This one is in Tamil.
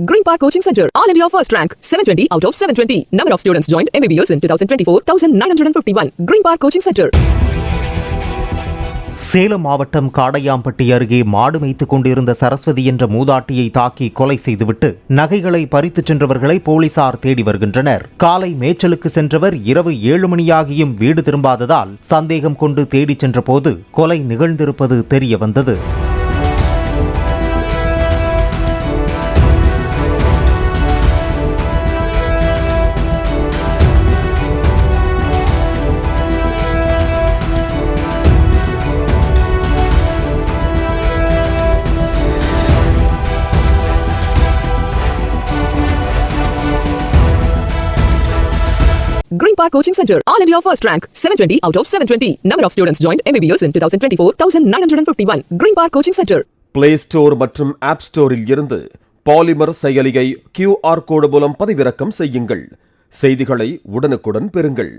Green Park Coaching Center, All India First Rank, 720 out of 720. Number of students joined MBBS in 2024, 1951. Green Park Coaching Center. Salem மாவட்டம் காடையாம்பட்டி அருகே மாடு மேய்த்துக் கொண்டிருந்த சரஸ்வதி என்ற மூதாட்டியை தாக்கி கொலை செய்துவிட்டு நகைகளை பறித்துச் சென்றவர்களை போலீசார் தேடி வருகின்றனர் காலை மேய்ச்சலுக்கு சென்றவர் இரவு ஏழு மணியாகியும் வீடு திரும்பாததால் சந்தேகம் கொண்டு தேடிச் சென்றபோது கொலை நிகழ்ந்திருப்பது தெரிய வந்தது Green Park Coaching Center, All India First Rank, 720 out of 720. Number of students joined MBBS in 2024, 1951. Green Park Coaching Center. Play store மற்றும் ஆப் ஸ்டோரில் இருந்து பாலிமர் செயலியை கியூஆர் கோடு மூலம் பதிவிறக்கம் செய்யுங்கள் செய்திகளை உடனுக்குடன் பெறுங்கள்